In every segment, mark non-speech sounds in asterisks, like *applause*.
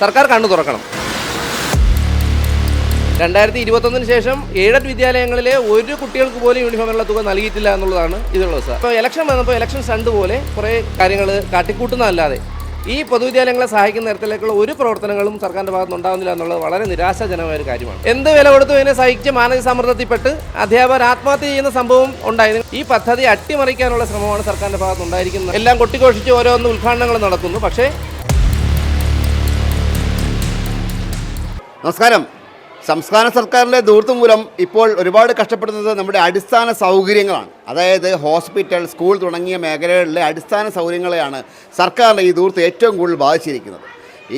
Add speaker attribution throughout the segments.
Speaker 1: സർക്കാർ കണ്ണു തുറക്കണം. രണ്ടായിരത്തി ഇരുപത്തൊന്നിന് ശേഷം ഏഴ് വിദ്യാലയങ്ങളിലെ ഒരു കുട്ടികൾക്ക് പോലും യൂണിഫോമിനുള്ള തുക നൽകിയിട്ടില്ല എന്നുള്ളതാണ് ഇതിലുള്ള സാർ. അപ്പോൾ ഇലക്ഷൻ വന്നപ്പോൾ ഇലക്ഷൻ സണ്ട് പോലെ കുറേ കാര്യങ്ങൾ കാട്ടിക്കൂട്ടുന്നതല്ലാതെ ഈ പൊതുവിദ്യാലയങ്ങളെ സഹായിക്കുന്ന തരത്തിലേക്കുള്ള ഒരു പ്രവർത്തനങ്ങളും സർക്കാരിന്റെ ഭാഗത്ത് ഉണ്ടാകുന്നില്ല എന്നുള്ളത് വളരെ നിരാശാജനകമായ ഒരു കാര്യമാണ്. എന്ത് വില കൊടുത്തു ഇതിനെ സഹിച്ച് മാനസിക സമ്മർദ്ദത്തിൽപ്പെട്ട് അധ്യാപകർ ആത്മഹത്യ ചെയ്യുന്ന സംഭവം ഉണ്ടായിരുന്നു. ഈ പദ്ധതി അട്ടിമറിക്കാനുള്ള ശ്രമമാണ് സർക്കാരിന്റെ ഭാഗത്ത് ഉണ്ടായിരിക്കുന്നത്. എല്ലാം കൊട്ടിഘോഷിച്ച് ഓരോന്ന് ഉദ്ഘാടനങ്ങൾ നടക്കുന്നു പക്ഷേ
Speaker 2: നമസ്കാരം. സംസ്ഥാന സർക്കാരിന്റെ ദൂർത്ത് മൂലം ഇപ്പോൾ ഒരുപാട് കഷ്ടപ്പെടുന്നത് നമ്മുടെ അടിസ്ഥാന സൗകര്യങ്ങളാണ്. അതായത് ഹോസ്പിറ്റൽ സ്കൂൾ തുടങ്ങിയ മേഖലകളിലെ അടിസ്ഥാന സൗകര്യങ്ങളെയാണ് സർക്കാരിന്റെ ഈ ദൂർത്ത് ഏറ്റവും കൂടുതൽ ബാധിച്ചിരിക്കുന്നത്.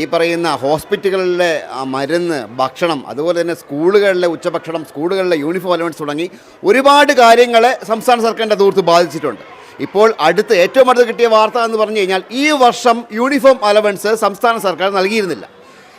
Speaker 2: ഈ പറയുന്ന ഹോസ്പിറ്റലുകളിലെ മരുന്ന് ഭക്ഷണം അതുപോലെ തന്നെ സ്കൂളുകളിലെ ഉച്ചഭക്ഷണം സ്കൂളുകളിലെ യൂണിഫോം അലവൻസ് തുടങ്ങി ഒരുപാട് കാര്യങ്ങളെ സംസ്ഥാന സർക്കാരിന്റെ ദൂർത്ത് ബാധിച്ചിട്ടുണ്ട്. ഇപ്പോൾ അടുത്ത് ഏറ്റവും അടുത്ത് കിട്ടിയ വാർത്ത എന്ന് പറഞ്ഞു കഴിഞ്ഞാൽ ഈ വർഷം യൂണിഫോം അലവൻസ് സംസ്ഥാന സർക്കാർ നൽകിയിരുന്നില്ല.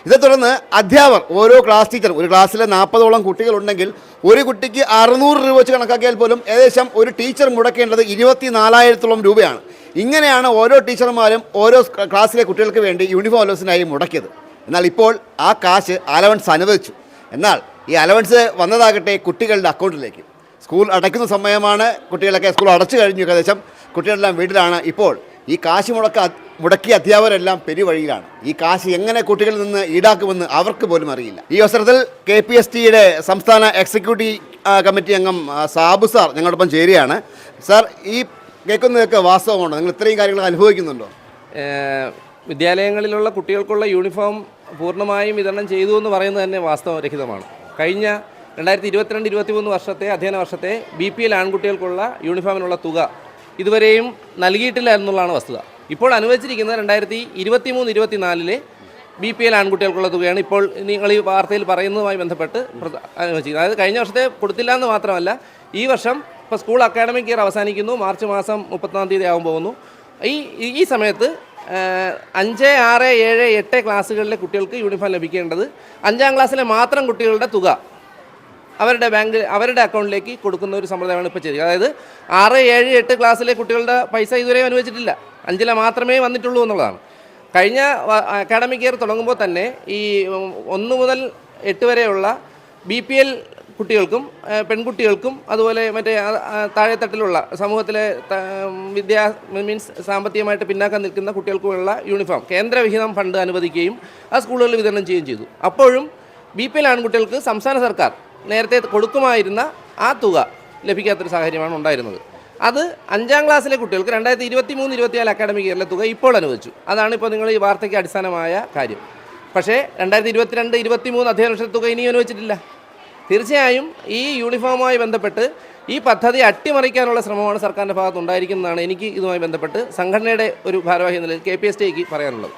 Speaker 2: ഇതേ തുടർന്ന് അധ്യാപകർ ഓരോ ക്ലാസ് ടീച്ചർ ഒരു ക്ലാസ്സിലെ നാൽപ്പതോളം കുട്ടികളുണ്ടെങ്കിൽ ഒരു കുട്ടിക്ക് അറുന്നൂറ് രൂപ വെച്ച് കണക്കാക്കിയാൽ പോലും ഏകദേശം ഒരു ടീച്ചർ മുടക്കേണ്ടത് ഇരുപത്തി നാലായിരത്തോളം രൂപയാണ്. ഇങ്ങനെയാണ് ഓരോ ടീച്ചർമാരും ഓരോ ക്ലാസ്സിലെ കുട്ടികൾക്ക് വേണ്ടി യൂണിഫോം അലവൻസിനായി മുടക്കിയത്. എന്നാൽ ഇപ്പോൾ ആ കാശ് അലവൻസ് അനുവദിച്ചു. എന്നാൽ ഈ അലവൻസ് വന്നതാകട്ടെ കുട്ടികളുടെ അക്കൗണ്ടിലേക്ക്. സ്കൂൾ അടയ്ക്കുന്ന സമയമാണ് കുട്ടികളൊക്കെ സ്കൂൾ അടച്ചു കഴിഞ്ഞു. ഏകദേശം കുട്ടികളെല്ലാം വീട്ടിലാണ് ഇപ്പോൾ ഈ കാശ് മുടക്ക മുടക്കിയ അധ്യാപകരെല്ലാം പെരുവഴിയിലാണ് ഈ കാശ് എങ്ങനെ കുട്ടികളിൽ നിന്ന് ഈടാക്കുമെന്ന് അവർക്ക് പോലും അറിയില്ല. ഈ അവസരത്തിൽ കെ പി എസ് ടിയുടെ സംസ്ഥാന എക്സിക്യൂട്ടീവ് കമ്മിറ്റി അംഗം സാബു സാർ ഞങ്ങളോടൊപ്പം ചേരുകയാണ്. സാർ ഈ കേൾക്കുന്നതൊക്കെ വാസ്തവമാണോ? നിങ്ങൾ ഇത്രയും കാര്യങ്ങൾ അനുഭവിക്കുന്നുണ്ടോ?
Speaker 1: വിദ്യാലയങ്ങളിലുള്ള കുട്ടികൾക്കുള്ള യൂണിഫോം പൂർണമായും വിതരണം ചെയ്തു എന്ന് പറയുന്നത് തന്നെ വാസ്തവരഹിതമാണ്. കഴിഞ്ഞ രണ്ടായിരത്തി ഇരുപത്തിരണ്ട് ഇരുപത്തിമൂന്ന് വർഷത്തെ അധ്യയന വർഷത്തെ ബി പി എൽ ആൺകുട്ടികൾക്കുള്ള യൂണിഫോമിനുള്ള തുക ഇതുവരെയും നൽകിയിട്ടില്ല എന്നുള്ളതാണ് വസ്തുത. ഇപ്പോൾ അനുവദിച്ചിരിക്കുന്നത് രണ്ടായിരത്തി ഇരുപത്തിമൂന്ന് ഇരുപത്തിനാലിലെ ബി പി എൽ ആൺകുട്ടികൾക്കുള്ള തുകയാണ്. ഇപ്പോൾ നിങ്ങൾ ഈ വാർത്തയിൽ പറയുന്നതുമായി ബന്ധപ്പെട്ട് അനുവദിച്ചിരിക്കുന്നത്. അതായത് കഴിഞ്ഞ വർഷത്തെ കൊടുത്തില്ല എന്ന് മാത്രമല്ല ഈ വർഷം ഇപ്പോൾ സ്കൂൾ അക്കാഡമിക് ഇയർ അവസാനിക്കുന്നു. മാർച്ച് മാസം മുപ്പത്തൊന്നാം തീയതി ആകും പോകുന്നു. ഈ ഈ- സമയത്ത് അഞ്ച് ആറ് ഏഴ് എട്ട് ക്ലാസ്സുകളിലെ കുട്ടികൾക്ക് യൂണിഫോം ലഭിക്കേണ്ടത് അഞ്ചാം ക്ലാസ്സിലെ മാത്രം കുട്ടികളുടെ തുക. അവരുടെ ബാങ്ക് അവരുടെ അക്കൗണ്ടിലേക്ക് കൊടുക്കുന്ന ഒരു സമ്പ്രദായമാണ് ഇപ്പോൾ ചെയ്തത്. അതായത് ആറ് ഏഴ് എട്ട് ക്ലാസ്സിലെ കുട്ടികളുടെ പൈസ ഇതുവരെ അനുവദിച്ചിട്ടില്ല അഞ്ചില മാത്രമേ വന്നിട്ടുള്ളൂ എന്നുള്ളതാണ്. കഴിഞ്ഞ അക്കാഡമിക് ഇയർ തുടങ്ങുമ്പോൾ തന്നെ ഈ ഒന്ന് മുതൽ എട്ട് വരെയുള്ള ബി പി എൽ കുട്ടികൾക്കും പെൺകുട്ടികൾക്കും അതുപോലെ മറ്റേ താഴെത്തട്ടിലുള്ള സമൂഹത്തിലെ വിദ്യാ മീൻസ് സാമ്പത്തികമായിട്ട് പിന്നാക്കം നിൽക്കുന്ന കുട്ടികൾക്കുമുള്ള യൂണിഫോം കേന്ദ്രവിഹിതം ഫണ്ട് അനുവദിക്കുകയും ആ സ്കൂളുകളിൽ വിതരണം ചെയ്യുകയും ചെയ്തു. അപ്പോഴും ബി പി എൽ ആൺകുട്ടികൾക്ക് സംസ്ഥാന സർക്കാർ നേരത്തെ കൊടുക്കുമായിരുന്ന ആ തുക ലഭിക്കാത്തൊരു സാഹചര്യമാണ് ഉണ്ടായിരുന്നത്. അത് അഞ്ചാം ക്ലാസ്സിലെ കുട്ടികൾക്ക് രണ്ടായിരത്തി ഇരുപത്തി മൂന്ന് ഇരുപത്തിനാല് അക്കാഡമിക് ഇയറിലെ തുക ഇപ്പോൾ അനുവദിച്ചു. അതാണ് ഇപ്പോൾ നിങ്ങൾ ഈ വാർത്തയ്ക്ക് അടിസ്ഥാനമായ കാര്യം. പക്ഷേ രണ്ടായിരത്തി ഇരുപത്തിരണ്ട് ഇരുപത്തി മൂന്ന് അധ്യയന വർഷത്തെ തുക ഇനിയും അനുവദിച്ചിട്ടില്ല. തീർച്ചയായും ഈ യൂണിഫോമുമായി ബന്ധപ്പെട്ട് ഈ പദ്ധതി അട്ടിമറിക്കാനുള്ള ശ്രമമാണ് സർക്കാരിന്റെ ഭാഗത്തുണ്ടായിരിക്കുന്നതാണ് എനിക്ക് ഇതുമായി ബന്ധപ്പെട്ട് സംഘടനയുടെ ഒരു ഭാരവാഹി നിലയിൽ കെ പി എസ് ടിക്ക് പറയാനുള്ളത്.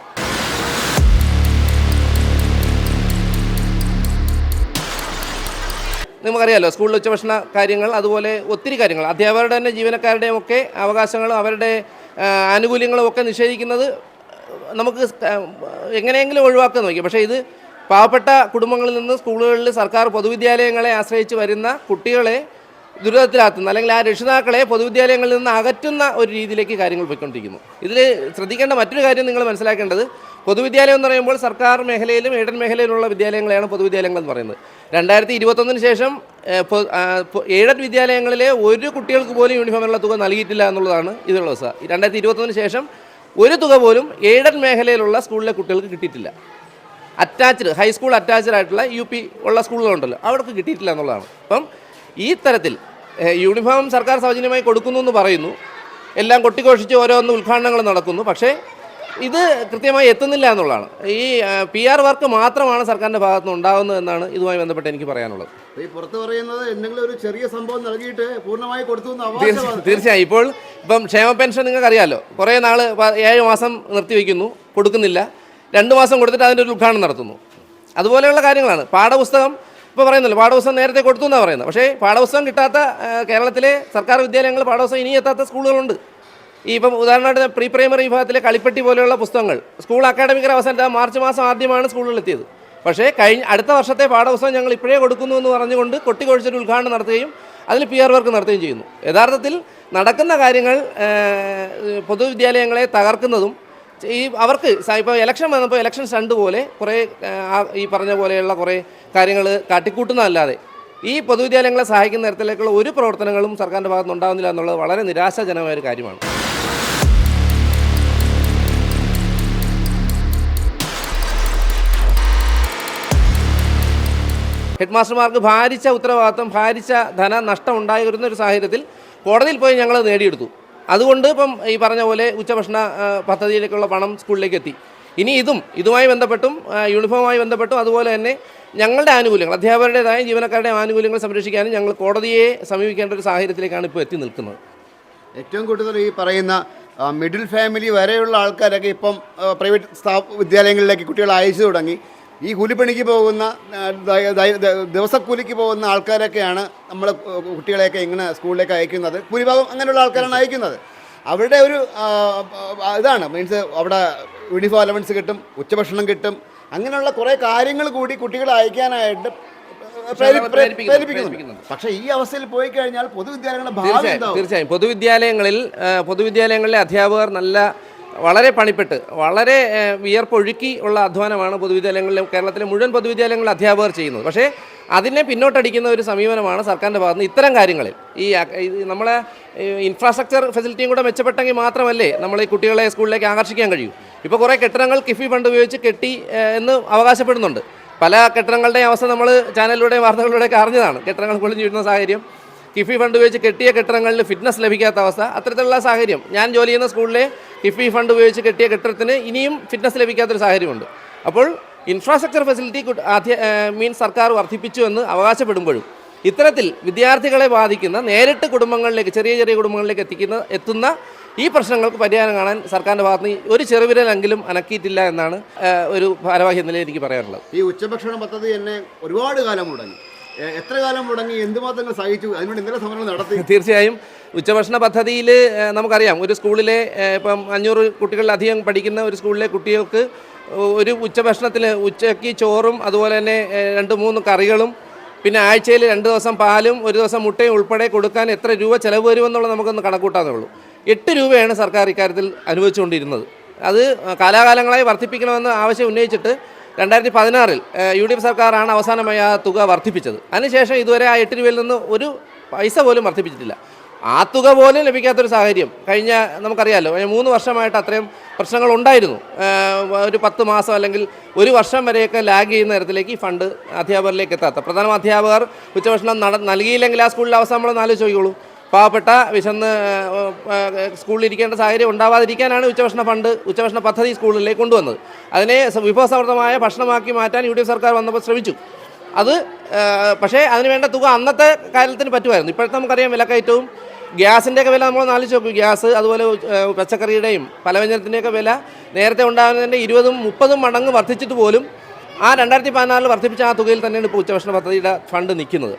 Speaker 1: നമുക്കറിയാലോ സ്കൂളിൽ ഉച്ചഭക്ഷണ കാര്യങ്ങൾ അതുപോലെ ഒത്തിരി കാര്യങ്ങൾ. അധ്യാപകരുടെ തന്നെ ജീവനക്കാരുടെയും ഒക്കെ അവകാശങ്ങളും അവരുടെ ആനുകൂല്യങ്ങളും ഒക്കെ നിഷേധിക്കുന്നത് നമുക്ക് എങ്ങനെയെങ്കിലും ഒഴിവാക്കാൻ നോക്കി. പക്ഷേ ഇത് പാവപ്പെട്ട കുടുംബങ്ങളിൽ നിന്ന് സ്കൂളുകളിൽ സർക്കാർ പൊതുവിദ്യാലയങ്ങളെ ആശ്രയിച്ച് വരുന്ന കുട്ടികളെ ദുരിതത്തിലാക്കുന്ന അല്ലെങ്കിൽ ആ രക്ഷിതാക്കളെ പൊതുവിദ്യാലയങ്ങളിൽ നിന്ന് അകറ്റുന്ന ഒരു രീതിയിലേക്ക് കാര്യങ്ങൾ പോയിക്കൊണ്ടിരിക്കുന്നു. ഇതിൽ ശ്രദ്ധിക്കേണ്ട മറ്റൊരു കാര്യം നിങ്ങൾ മനസ്സിലാക്കേണ്ടത് പൊതുവിദ്യാലയം എന്ന് പറയുമ്പോൾ സർക്കാർ മേഖലയിലും ഏഡൻ മേഖലയിലുള്ള വിദ്യാലയങ്ങളെയാണ് പൊതുവിദ്യാലയങ്ങൾ എന്ന് പറയുന്നത്. രണ്ടായിരത്തി ഇരുപത്തൊന്നിന് ശേഷം എയ്ഡഡ് വിദ്യാലയങ്ങളിലെ ഒരു കുട്ടികൾക്ക് പോലും യൂണിഫോമിനുള്ള തുക നൽകിയിട്ടില്ല എന്നുള്ളതാണ് ഇതിലുള്ള അവസ്ഥ. രണ്ടായിരത്തി ഇരുപത്തൊന്നിന് ശേഷം ഒരു തുക പോലും എയ്ഡഡ് മേഖലയിലുള്ള സ്കൂളിലെ കുട്ടികൾക്ക് കിട്ടിയിട്ടില്ല. അറ്റാച്ച്ഡ് ഹൈസ്കൂൾ അറ്റാച്ച്ഡ് ആയിട്ടുള്ള യു പി ഉള്ള സ്കൂളുകളുണ്ടല്ലോ അവർക്ക് കിട്ടിയിട്ടില്ല എന്നുള്ളതാണ്. അപ്പം ഈ തരത്തിൽ യൂണിഫോം സർക്കാർ സൗജന്യമായി കൊടുക്കുന്നു എന്ന് പറയുന്നു. എല്ലാം കൊട്ടിഘോഷിച്ച് ഓരോന്ന് ഉദ്ഘാടനങ്ങൾ നടക്കുന്നു. പക്ഷേ ഇത് കൃത്യമായി എത്തുന്നില്ല എന്നുള്ളതാണ്. ഈ പി ആർ വർക്ക് മാത്രമാണ് സർക്കാരിന്റെ ഭാഗത്തു നിന്ന് ഉണ്ടാകുന്നത് എന്നാണ് ഇതുമായി ബന്ധപ്പെട്ട് എനിക്ക് പറയാനുള്ളത്.
Speaker 2: ഈ പുറത്ത് പറയുന്നത് എന്തെങ്കിലും ഒരു ചെറിയ സംഭവം നൽകിയിട്ട് പൂർണമായി കൊടുത്തു
Speaker 1: തീർച്ചയായും. ഇപ്പോൾ ഇപ്പം ക്ഷേമ പെൻഷൻ നിങ്ങൾക്ക് അറിയാമല്ലോ കുറേ നാൾ ഏഴ് മാസം നിർത്തിവെക്കുന്നു. കൊടുക്കുന്നില്ല. രണ്ട് മാസം കൊടുത്തിട്ട് അതിന്റെ ഒരു ഉദ്ഘാടനം നടത്തുന്നു. അതുപോലെയുള്ള കാര്യങ്ങളാണ്. പാഠപുസ്തകം ഇപ്പോൾ പറയുന്നല്ലോ പാഠപുസ്തകം നേരത്തെ കൊടുത്തു എന്നാണ് പറയുന്നത്. പക്ഷേ പാഠപുസ്തകം കിട്ടാത്ത കേരളത്തിലെ സർക്കാർ വിദ്യാലയങ്ങൾ പാഠപുസ്തകം ഇനി എത്താത്ത സ്കൂളുകളുണ്ട്. ഈ ഇപ്പം ഉദാഹരണമായിട്ട് പ്രീ പ്രൈമറി വിഭാഗത്തിലെ കളിപ്പെട്ടി പോലെയുള്ള പുസ്തകങ്ങൾ സ്കൂൾ അക്കാഡമിക് അവസാനത്തെ മാർച്ച് മാസം ആദ്യമാണ് സ്കൂളുകളിൽ എത്തിയത്. പക്ഷേ കഴിഞ്ഞ അടുത്ത വർഷത്തെ പാഠപുസ്തകം ഞങ്ങൾ ഇപ്പോഴേ കൊടുക്കുന്നു എന്ന് പറഞ്ഞുകൊണ്ട് കൊട്ടിക്കൊഴിച്ചൊരു ഉദ്ഘാടനം നടത്തുകയും അതിൽ പി ആർ വർക്ക് നടത്തുകയും ചെയ്യുന്നു. യഥാർത്ഥത്തിൽ നടക്കുന്ന കാര്യങ്ങൾ പൊതുവിദ്യാലയങ്ങളെ തകർക്കുന്നതും ഈ അവർക്ക് ഇപ്പോൾ ഇലക്ഷൻ വന്നപ്പോൾ ഇലക്ഷൻ സ്റ്റണ്ട് പോലെ കുറേ ഈ പറഞ്ഞ പോലെയുള്ള കുറേ കാര്യങ്ങൾ കാട്ടിക്കൂട്ടുന്നതല്ലാതെ ഈ പൊതുവിദ്യാലയങ്ങളെ സഹായിക്കുന്ന തരത്തിലേക്കുള്ള ഒരു പ്രവർത്തനങ്ങളും സർക്കാരിന്റെ ഭാഗത്തുനിന്ന് ഉണ്ടാകുന്നില്ല എന്നുള്ളത് വളരെ നിരാശാജനകമായ ഒരു കാര്യമാണ്. ഹെഡ് മാസ്റ്റർമാർക്ക് ഭാരിച്ച ഉത്തരവാദിത്വം ഭാരിച്ച ധന നഷ്ടം ഉണ്ടായി ഒരു സാഹചര്യത്തിൽ കോടതിയിൽ പോയി ഞങ്ങൾ നേടിയെടുത്തു. അതുകൊണ്ട് ഇപ്പം ഈ പറഞ്ഞ പോലെ ഉച്ചഭക്ഷണ പദ്ധതിയിലേക്കുള്ള പണം സ്കൂളിലേക്ക് എത്തി ഇനി ഇതും ഇതുമായി ബന്ധപ്പെട്ടും യൂണിഫോമുമായി ബന്ധപ്പെട്ടും അതുപോലെ തന്നെ ഞങ്ങളുടെ ആനുകൂല്യങ്ങൾ അധ്യാപകരുടേതായ ജീവനക്കാരുടെ ആനുകൂല്യങ്ങൾ സംരക്ഷിക്കാനും ഞങ്ങൾ കോടതിയെ സമീപിക്കേണ്ട ഒരു സാഹചര്യത്തിലേക്കാണ് ഇപ്പോൾ എത്തി നിൽക്കുന്നത്.
Speaker 2: ഏറ്റവും കൂടുതൽ ഈ പറയുന്ന മിഡിൽ ഫാമിലി വരെയുള്ള ആൾക്കാരൊക്കെ ഇപ്പം പ്രൈവറ്റ് സ്ഥാപ വിദ്യാലയങ്ങളിലേക്ക് കുട്ടികളെ അയച്ചു തുടങ്ങി. ഈ കൂലിപ്പണിക്ക് പോകുന്ന ദിവസക്കൂലിക്ക് പോകുന്ന ആൾക്കാരൊക്കെയാണ് നമ്മൾ കുട്ടികളെയൊക്കെ ഇങ്ങനെ സ്കൂളിലേക്ക് അയക്കുന്നത്. ഭൂരിഭാഗം അങ്ങനെയുള്ള ആൾക്കാരാണ് അയക്കുന്നത്. അവരുടെ ഒരു ഇതാണ്. മീൻസ് അവിടെ യൂണിഫോം അലവൻസ് കിട്ടും ഉച്ചഭക്ഷണം കിട്ടും അങ്ങനെയുള്ള കുറേ കാര്യങ്ങൾ കൂടി കുട്ടികളെ അയക്കാനായിട്ട് പക്ഷേ ഈ അവസ്ഥയിൽ പോയി കഴിഞ്ഞാൽ പൊതുവിദ്യാലയങ്ങളുടെ
Speaker 1: തീർച്ചയായും പൊതുവിദ്യാലയങ്ങളിൽ പൊതുവിദ്യാലയങ്ങളിലെ അധ്യാപകർ നല്ല വളരെ പണിപ്പെട്ട് വളരെ വിയർപ്പൊഴുക്കി ഉള്ള അധ്വാനമാണ് പൊതുവിദ്യാലയങ്ങളിലെ കേരളത്തിലെ മുഴുവൻ പൊതുവിദ്യാലയങ്ങളിലെ അധ്യാപകർ ചെയ്യുന്നത്. പക്ഷേ അതിനെ പിന്നോട്ടടിക്കുന്ന ഒരു സമീപനമാണ് സർക്കാരിന്റെ ഭാഗത്തുനിന്ന് ഇത്തരം കാര്യങ്ങളിൽ. ഈ നമ്മളെ ഇൻഫ്രാസ്ട്രക്ചർ ഫെസിലിറ്റിയും കൂടെ മെച്ചപ്പെട്ടെങ്കിൽ മാത്രമല്ലേ നമ്മൾ ഈ കുട്ടികളെ സ്കൂളിലേക്ക് ആകർഷിക്കാൻ കഴിയൂ. ഇപ്പോൾ കുറേ കെട്ടിടങ്ങൾ കിഫി ഫണ്ട് ഉപയോഗിച്ച് കെട്ടി എന്ന് അവകാശപ്പെടുന്നുണ്ട്. പല കെട്ടിടങ്ങളുടെയും അവസ്ഥ നമ്മൾ ചാനലിലൂടെയും വാർത്തകളിലൂടെയൊക്കെ അറിഞ്ഞതാണ്. കെട്ടിടങ്ങൾ പൊളിഞ്ഞു വീഴുന്ന സാഹചര്യം കിഫി ഫണ്ട് ഉപയോഗിച്ച് കെട്ടിയ കെട്ടിടങ്ങളിൽ ഫിറ്റ്നസ് ലഭിക്കാത്ത അവസ്ഥ. അത്തരത്തിലുള്ള സാഹചര്യം. ഞാൻ ജോലി ചെയ്യുന്ന സ്കൂളിലെ കിഫി ഫണ്ട് ഉപയോഗിച്ച് കെട്ടിയ കെട്ടിടത്തിന് ഇനിയും ഫിറ്റ്നസ് ലഭിക്കാത്തൊരു സാഹചര്യമുണ്ട്. അപ്പോൾ ഇൻഫ്രാസ്ട്രക്ചർ ഫെസിലിറ്റി മീൻസ് സർക്കാർ വർദ്ധിപ്പിച്ചു എന്ന് അവകാശപ്പെടുമ്പോഴും ഇത്തരത്തിൽ വിദ്യാർത്ഥികളെ ബാധിക്കുന്ന നേരിട്ട് കുടുംബങ്ങളിലേക്ക് ചെറിയ ചെറിയ കുടുംബങ്ങളിലേക്ക് എത്തിക്കുന്ന എത്തുന്ന ഈ പ്രശ്നങ്ങൾക്ക് പരിഹാരം കാണാൻ സർക്കാരിന്റെ ഭാഗത്ത് നിന്ന് ഒരു ചെറുവിരലെങ്കിലും അനക്കിയിട്ടില്ല എന്നാണ് ഒരു ഭാരവാഹി നിലയിൽ എനിക്ക് പറയാനുള്ളത്.
Speaker 2: ഈ ഉച്ചഭക്ഷണ പദ്ധതി എന്നെ ഒരുപാട് കാലം മുടങ്ങി. എത്ര കാലം മുടങ്ങി എന്തുമാത്രം സഹിച്ചു അതിനുവേണ്ടി ഇന്നലെ സമരം നടത്തി?
Speaker 1: തീർച്ചയായും ഉച്ചഭക്ഷണ പദ്ധതിയിൽ നമുക്കറിയാം ഒരു സ്കൂളിലെ ഇപ്പം അഞ്ഞൂറ് കുട്ടികളിലധികം പഠിക്കുന്ന ഒരു സ്കൂളിലെ കുട്ടികൾക്ക് ഒരു ഉച്ചഭക്ഷണത്തിൽ ഉച്ചയ്ക്ക് ചോറും അതുപോലെ തന്നെ രണ്ട് മൂന്ന് കറികളും പിന്നെ ആഴ്ചയിൽ രണ്ട് ദിവസം പാലും ഒരു ദിവസം മുട്ടയും ഉൾപ്പെടെ കൊടുക്കാൻ എത്ര രൂപ ചിലവ് വരുമെന്നുള്ളത് നമുക്കൊന്ന് കണക്കൂട്ടാന്നേ ഉള്ളൂ. എട്ട് രൂപയാണ് സർക്കാർ ഇക്കാര്യത്തിൽ അനുവദിച്ചുകൊണ്ടിരുന്നത്. അത് കാലാകാലങ്ങളായി വർദ്ധിപ്പിക്കണമെന്ന് ആവശ്യം ഉന്നയിച്ചിട്ട് രണ്ടായിരത്തി പതിനാറിൽ യു ഡി എഫ് സർക്കാരാണ് അവസാനമായി ആ തുക വർദ്ധിപ്പിച്ചത്. അതിനുശേഷം ഇതുവരെ ആ എട്ട് രൂപയിൽ നിന്ന് ഒരു പൈസ പോലും വർദ്ധിപ്പിച്ചിട്ടില്ല. ആ തുക പോലും ലഭിക്കാത്തൊരു സാഹചര്യം കഴിഞ്ഞ നമുക്കറിയാമല്ലോ മൂന്ന് വർഷമായിട്ട് അത്രയും പ്രശ്നങ്ങൾ ഉണ്ടായിരുന്നു ഒരു പത്ത് മാസം അല്ലെങ്കിൽ ഒരു വർഷം വരെയൊക്കെ ലാഗ് ചെയ്യുന്ന തരത്തിലേക്ക് ഈ ഫണ്ട് അധ്യാപകരിലേക്ക് എത്താത്ത. പ്രധാന അധ്യാപകർ ഉച്ചഭക്ഷണം നട നൽകിയില്ലെങ്കിൽ ആ സ്കൂളിൽ അവസാനം നമ്മളൊന്ന് ആലോചിച്ച് നോക്കിക്കോളൂ. പാവപ്പെട്ട വിശന്ന് സ്കൂളിൽ ഇരിക്കേണ്ട സാഹചര്യം ഉണ്ടാവാതിരിക്കാനാണ് ഉച്ചഭക്ഷണ ഫണ്ട് ഉച്ചഭക്ഷണ പദ്ധതി സ്കൂളിലേക്ക് കൊണ്ടുവന്നത്. അതിനെ വിഭവസമൃദ്ധമായ ഭക്ഷണമാക്കി മാറ്റാൻ യു ഡി എഫ് സർക്കാർ വന്നപ്പോൾ ശ്രമിച്ചു. അത് പക്ഷേ അതിനുവേണ്ട തുക അന്നത്തെ കാര്യത്തിന് പറ്റുമായിരുന്നു. ഇപ്പോഴത്തെ നമുക്കറിയാം വിലക്കയറ്റവും ഗ്യാസിന്റെയൊക്കെ വില നമ്മൾ ആലോചിച്ച് നോക്കും. ഗ്യാസ് അതുപോലെ പച്ചക്കറിയുടെയും പലവ്യഞ്ജനത്തിന്റെയൊക്കെ വില നേരത്തെ ഉണ്ടാകുന്നതിന്റെ ഇരുപതും മുപ്പതും മടങ്ങ് വർദ്ധിച്ചിട്ട് പോലും ആ രണ്ടായിരത്തി പതിനാലിൽ വർദ്ധിപ്പിച്ച ആ തുകയിൽ തന്നെയാണ് ഇപ്പോൾ ഉച്ചഭക്ഷണ പദ്ധതിയുടെ ഫണ്ട് നിൽക്കുന്നത്.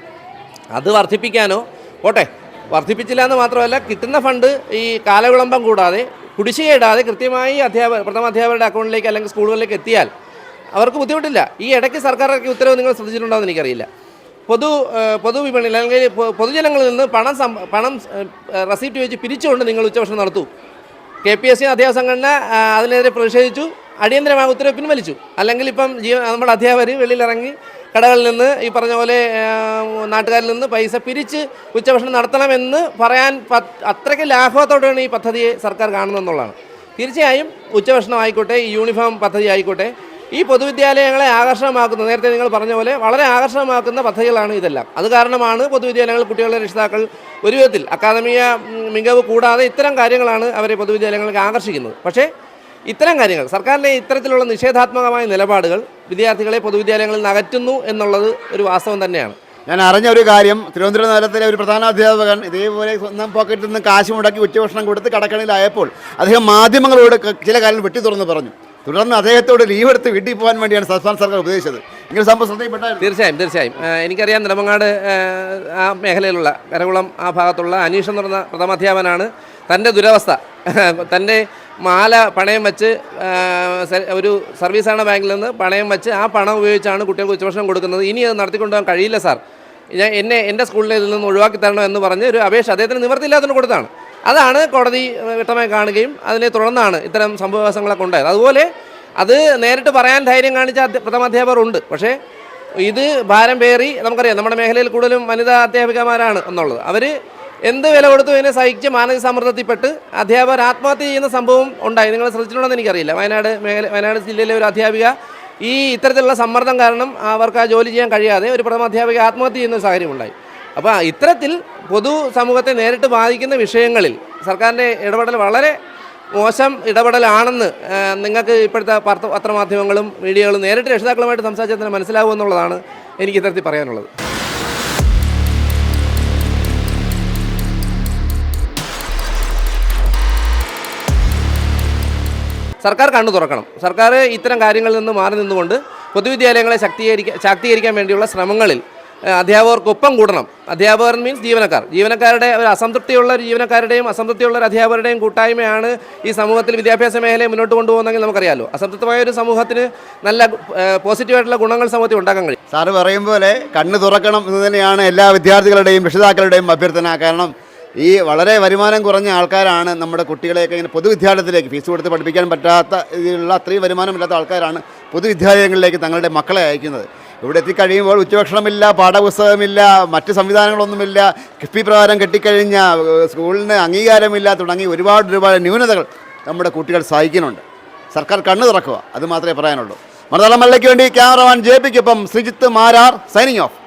Speaker 1: അത് വർദ്ധിപ്പിക്കാനോ പോട്ടെ വർദ്ധിപ്പിച്ചില്ല എന്ന് മാത്രമല്ല കിട്ടുന്ന ഫണ്ട് ഈ കാലവിളംബം കൂടാതെ കുടിശ്ശിക ഇടാതെ കൃത്യമായി അധ്യാപക പ്രഥമ അധ്യാപകരുടെ അക്കൗണ്ടിലേക്ക് അല്ലെങ്കിൽ സ്കൂളുകളിലേക്ക് എത്തിയാൽ അവർക്ക് ബുദ്ധിമുട്ടില്ല. ഈ ഇടയ്ക്ക് സർക്കാർ ഉത്തരവ് നിങ്ങൾ ശ്രദ്ധിച്ചിട്ടുണ്ടോ എന്ന് എനിക്കറിയില്ല. പൊതു പൊതുവിപണി അല്ലെങ്കിൽ പൊതുജനങ്ങളിൽ നിന്ന് പണം പണം റെസീപ്റ്റ് വെച്ച് പിരിച്ചുകൊണ്ട് നിങ്ങൾ ഉച്ചഭക്ഷണം നടത്തൂ. കെ പി എസ് സി അധ്യാപക സംഘടന അതിനെതിരെ പ്രതിഷേധിച്ചു അടിയന്തരമായ ഉത്തരവ് പിൻവലിച്ചു. അല്ലെങ്കിൽ ഇപ്പം നമ്മുടെ അധ്യാപകർ വെളിയിലിറങ്ങി കടകളിൽ നിന്ന് ഈ പറഞ്ഞ പോലെ നാട്ടുകാരിൽ നിന്ന് പൈസ പിരിച്ച് ഉച്ചഭക്ഷണം നടത്തണമെന്ന് പറയാൻ അത്രയ്ക്ക് ലാഘവത്തോടെയാണ് ഈ പദ്ധതിയെ സർക്കാർ കാണുന്നതെന്നുള്ളതാണ്. തീർച്ചയായും ഉച്ചഭക്ഷണം ആയിക്കോട്ടെ ഈ യൂണിഫോം പദ്ധതി ആയിക്കോട്ടെ ഈ പൊതുവിദ്യാലയങ്ങളെ ആകർഷകമാക്കുന്ന നേരത്തെ നിങ്ങൾ പറഞ്ഞ പോലെ വളരെ ആകർഷകമാക്കുന്ന പദ്ധതികളാണ് ഇതെല്ലാം. അത് കാരണമാണ് പൊതുവിദ്യാലയങ്ങൾ കുട്ടികളുടെ രക്ഷിതാക്കൾ ഒരു വിധത്തിൽ അക്കാദമിക മികവ് കൂടാതെ ഇത്തരം കാര്യങ്ങളാണ് അവരെ പൊതുവിദ്യാലയങ്ങൾക്ക് ആകർഷിക്കുന്നത്. പക്ഷേ ഇത്തരം കാര്യങ്ങൾ സർക്കാരിന്റെ ഇത്തരത്തിലുള്ള നിഷേധാത്മകമായ നിലപാടുകൾ വിദ്യാർത്ഥികളെ പൊതുവിദ്യാലയങ്ങളിൽ നിന്ന് അകറ്റുന്നു എന്നുള്ളത് ഒരു വാസ്തവം തന്നെയാണ്.
Speaker 2: ഞാൻ അറിഞ്ഞ ഒരു കാര്യം തിരുവനന്തപുരം നഗരത്തിലെ ഒരു പ്രധാന അധ്യാപകൻ ഇതേപോലെ സ്വന്തം പോക്കറ്റിൽ നിന്ന് കാശ് മുടക്കി ഉച്ചഭക്ഷണം കൊടുത്ത് കടക്കണിലായപ്പോൾ അദ്ദേഹം മാധ്യമങ്ങളോട് ചില കാര്യങ്ങൾ വെട്ടി തുറന്ന് പറഞ്ഞു. തുടർന്ന് അദ്ദേഹത്തോട് ലീവ് എടുത്ത് വീട്ടിൽ പോകാൻ വേണ്ടിയാണ് സംസ്ഥാന സർക്കാർ ഉപദേശിച്ചത് ഇങ്ങനെ സംഭവം ശ്രദ്ധയിൽപ്പെട്ട
Speaker 1: തീർച്ചയായും തീർച്ചയായും. എനിക്കറിയാം നിലമങ്ങാട് ആ, ആ മേഖലയിലുള്ള കരകുളം ആ ഭാഗത്തുള്ള അനീഷ് എന്ന് പറഞ്ഞ പ്രഥമാധ്യാപനാണ് തന്റെ ദുരവസ്ഥ. *laughs* തന്റെ മാല പണയം വെച്ച് ഒരു സർവീസ് സഹകരണ ബാങ്കിൽ നിന്ന് പണയം വെച്ച് ആ പണം ഉപയോഗിച്ചാണ് കുട്ടികൾക്ക് ഉച്ചഭക്ഷണം കൊടുക്കുന്നത്. ഇനി അത് നടത്തിക്കൊണ്ടുപോകാൻ കഴിയില്ല സാർ. ഞാൻ എന്നെ എന്റെ സ്കൂളിൽ ഇതിൽ നിന്ന് ഒഴിവാക്കി തരണം എന്ന് പറഞ്ഞ് ഒരു അപേക്ഷ അദ്ദേഹത്തിന് നിവർത്തിയില്ലാത്തതിന് കൊടുത്താണ്. അതാണ് കോടതി വ്യക്തമായി കാണുകയും അതിനെ തുടർന്നാണ് ഇത്തരം സംഭവവികാസങ്ങളൊക്കെ ഉണ്ടായത്. അതുപോലെ അത് നേരിട്ട് പറയാൻ ധൈര്യം കാണിച്ച പ്രഥമ പ്രഥമാധ്യാപകർ ഉണ്ട്. പക്ഷേ ഇത് ഭാരം പേറി നമുക്കറിയാം നമ്മുടെ മേഖലയിൽ കൂടുതലും വനിതാ അധ്യാപികമാരാണ് എന്നുള്ളത്. അവർ എന്ത് വില കൊടുത്തു ഇതിനെ സഹിച്ച് മാനസിക സമ്മർദ്ദത്തിൽപ്പെട്ട് അധ്യാപകർ ആത്മഹത്യ ചെയ്യുന്ന സംഭവം ഉണ്ടായി. നിങ്ങൾ ശ്രദ്ധിച്ചിട്ടുണ്ടെന്ന് എനിക്കറിയില്ല. വയനാട് മേഖല വയനാട് ജില്ലയിലെ ഒരു അധ്യാപിക ഈ ഇത്തരത്തിലുള്ള സമ്മർദ്ദം കാരണം അവർക്ക് ആ ജോലി ചെയ്യാൻ കഴിയാതെ ഒരു പ്രഥമ അധ്യാപിക ആത്മഹത്യ ചെയ്യുന്ന സാഹചര്യം ഉണ്ടായി. അപ്പോൾ ഇത്തരത്തിൽ പൊതു സമൂഹത്തെ നേരിട്ട് ബാധിക്കുന്ന വിഷയങ്ങളിൽ സർക്കാരിന്റെ ഇടപെടൽ വളരെ മോശം ഇടപെടലാണെന്ന് നിങ്ങൾക്ക് ഇപ്പോഴത്തെ പത്ര പത്രമാധ്യമങ്ങളും മീഡിയകളും നേരിട്ട് രക്ഷിതാക്കളുമായിട്ട് സംസാരിച്ചാൽ തന്നെ മനസ്സിലാവുമെന്നുള്ളതാണ് എനിക്ക് ഇത്തരത്തിൽ പറയാനുള്ളത്. സർക്കാർ കണ്ണു തുറക്കണം. സർക്കാർ ഇത്തരം കാര്യങ്ങളിൽ നിന്ന് മാറി നിന്നുകൊണ്ട് പൊതുവിദ്യാലയങ്ങളെ ശക്തീകരിക്കാൻ ശാക്തീകരിക്കാൻ വേണ്ടിയുള്ള ശ്രമങ്ങളിൽ അധ്യാപകർക്കൊപ്പം കൂടണം. അധ്യാപകർ മീൻസ് ജീവനക്കാർ. ജീവനക്കാരുടെ ഒരു അസംതൃപ്തിയുള്ള ഒരു ജീവനക്കാരുടെയും അസംതൃപ്തിയുള്ള ഒരു അധ്യാപകരുടെയും കൂട്ടായ്മയാണ് ഈ സമൂഹത്തിൽ വിദ്യാഭ്യാസ മേഖലയെ മുന്നോട്ട് കൊണ്ടുപോകുന്നെങ്കിൽ നമുക്കറിയാമല്ലോ അസംതൃപ്തമായ ഒരു സമൂഹത്തിന് നല്ല പോസിറ്റീവായിട്ടുള്ള ഗുണങ്ങൾ സമൂഹത്തിൽ ഉണ്ടാക്കാൻ കഴിയും.
Speaker 2: സാറ് പറയും പോലെ കണ്ണ് തുറക്കണം എന്ന് തന്നെയാണ് എല്ലാ വിദ്യാർത്ഥികളുടെയും രക്ഷിതാക്കളുടെയും അഭ്യർത്ഥന. കാരണം ഈ വളരെ വരുമാനം കുറഞ്ഞ ആൾക്കാരാണ് നമ്മുടെ കുട്ടികളെയൊക്കെ ഇങ്ങനെ പൊതുവിദ്യാലയത്തിലേക്ക് ഫീസ് കൊടുത്ത് പഠിപ്പിക്കാൻ പറ്റാത്ത ഇതിലുള്ള അത്രയും വരുമാനമില്ലാത്ത ആൾക്കാരാണ് പൊതുവിദ്യാലയങ്ങളിലേക്ക് തങ്ങളുടെ മക്കളെ അയക്കുന്നത്. ഇവിടെ എത്തിക്കഴിയുമ്പോൾ ഉച്ചഭക്ഷണമില്ല പാഠപുസ്തകമില്ല മറ്റ് സംവിധാനങ്ങളൊന്നുമില്ല. കിഫ്ബി പ്രകാരം കെട്ടിക്കഴിഞ്ഞ സ്കൂളിന് അംഗീകാരമില്ല തുടങ്ങി ഒരുപാട് ഒരുപാട് ന്യൂനതകൾ നമ്മുടെ കുട്ടികൾ സഹിക്കുന്നുണ്ട്. സർക്കാർ കണ്ണു തുറക്കുക അത് മാത്രമേ പറയാനുള്ളൂ. മറുതലമല്ലയ്ക്ക് വേണ്ടി ക്യാമറമാൻ ജെ പിക്കൊപ്പം ശ്രീജിത്ത് മാരാർ സൈനിങ് ഓഫ്.